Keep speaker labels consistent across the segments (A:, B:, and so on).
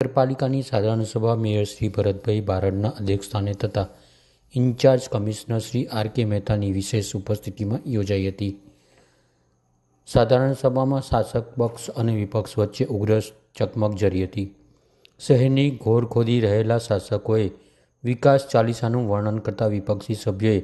A: નગરપાલિકાની સાધારણ સભા મેયર શ્રી ભરતભાઈ બારડના અધ્યક્ષસ્થાને તથા in charge commissioner Shri R K મહેતાની વિશેષ ઉપસ્થિતિમાં યોજાઈ હતી. સાધારણ સભામાં શાસક પક્ષ અને વિપક્ષ વચ્ચે ઉગ્ર ચકમક જરી હતી. શહેરની ઘોર ખોદી રહેલા શાસકોએ વિકાસ ચાલીસાનું વર્ણન કરતા વિપક્ષી સભ્યોએ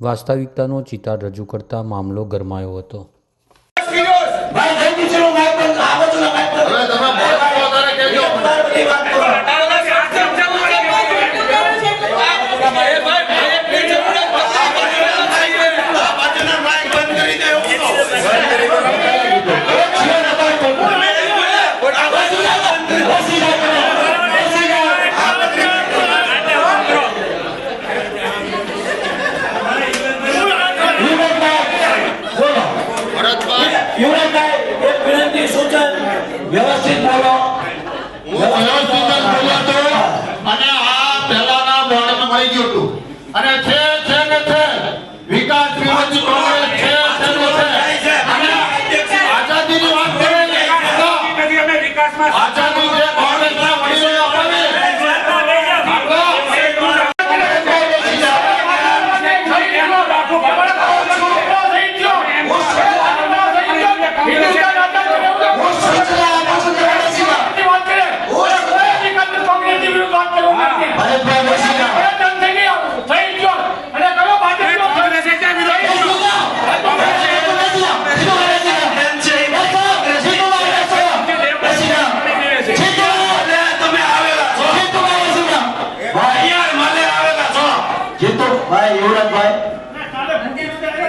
A: વાસ્તવિકતાનો ચિતાર રજૂ કરતા મામલો ગરમાયો હતો
B: ભાઈ જલ્દી ચલો માઇક બંધ આ બાજુના માઇક બંધ.
C: હવે તમે બોલો વધારે કહેજો.
B: એક વાર બધી વાત કરો. આ બાજુના માઇક બંધ કરી દે એવું કહો. એક છે ને ભાઈ બોલો. આ બાજુના બંધ કરી દે. બેસી જાઓ તમે. બેસી જાઓ. આ બાજુના યુવરાજભાઈ, બોલો.
C: ભરતભાઈ
B: યુવરાજભાઈ, એક વિનંતી સૂચન વ્યવસ્થિત
C: હું વ્યવસ્થિત બોલ્યો અને આ પહેલાના બોર્ડમાં મળી ગયું હતું. અને છે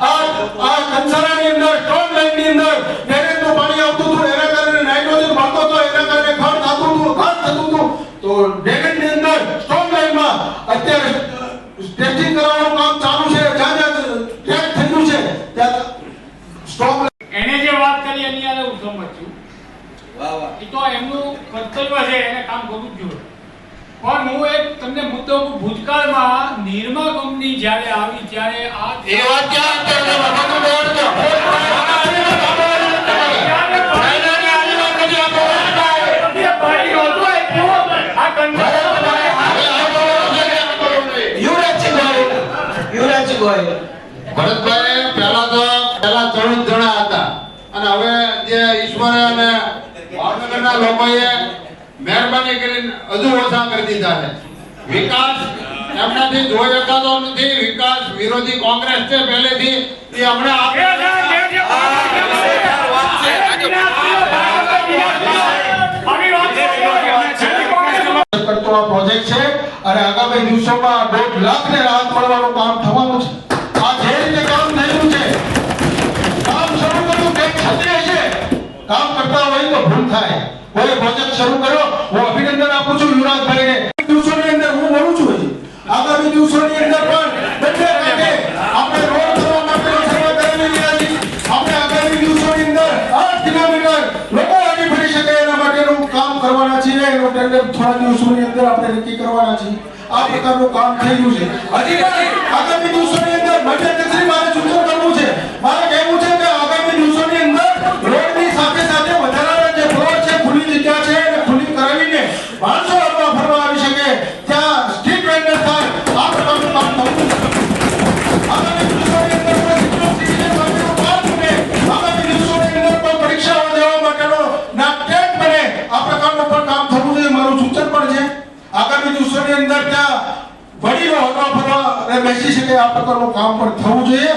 C: કામ કરવાના છે આ આ કંસારાની અંદર સ્ટ્રોંગ લાઈનની અંદર ડેરેકનું પાણી આવતું હતું એના કારણે નાઇટ્રોજન મળતો હતો એના કારણે ખડ થતું હતું ખડ થતું હતું. તો ડેરેકની અંદર સ્ટ્રોંગ લાઈનમાં અત્યારે ટેસ્ટિંગ કરવાનું કામ ચાલુ છે જ્યાં જ્યાં ટેસ્ટ થયું છે ત્યાં સ્ટ્રોંગ
D: એને જે વાત કરી એની હું સંમત છું એ તો એમનું કર્તવ્ય છે એને કામ કરવું જ જોઈએ. પણ હું એક તમને મુદ્દો ભૂતકાળમાં નિર્મા કંપની જ્યારે આવી ત્યારે આ
C: એ વાત ક્યાં તમને બધું બોર્ડ તો
D: આ કંપની
B: યુવરાજસિંહ ગોહિલ. યુવરાજસિંહ ગોહિલ.
C: ભરતભાઈ પહેલા તો પહેલા ત્રણ જણા હતા. અને હવે જે ઈશ્વરે અને ભાવનગરના લોકોએ મહેરબાની કરીને હજુ ઓછા કરી દીધા છે. વિકાસ એમનાથી જોઈ શકાતો નથી. વિકાસ વિરોધી કોંગ્રેસ છે પહેલેથી. એ હમણાં આપણે પ્રોજેક્ટ છે અને આગામી દિવસોમાં દોઢ લાખ ને રાહત મળવાનું કામ થવાનું છે. આ જે રીતે કામ થયું છે કામ શરૂ કર્યું છે. કામ કરતા હોય તો ભૂલ થાય. કોઈ પ્રોજેક્ટ શરૂ કર્યો હું અભિનંદન આપું છું યુવરાજભાઈને. દિવસોની અંદર હું બોલું છું હજી. આગામી દિવસોની અંદર પણ આપણે એના માટેનું કામ કરવાના છીએ. એનું દિવસોની અંદર આપણે નક્કી કરવાના છીએ. આ પ્રકારનું કામ થઈ ગયું છે. હજી આગામી દિવસોની અંદર કચેરી મારે સૂચન કરવું છે. મારે કહેવું છે કે આગામી દિવસોની અંદર અને બેસી શકે આ પ્રકારનું કામ પણ થવું જોઈએ.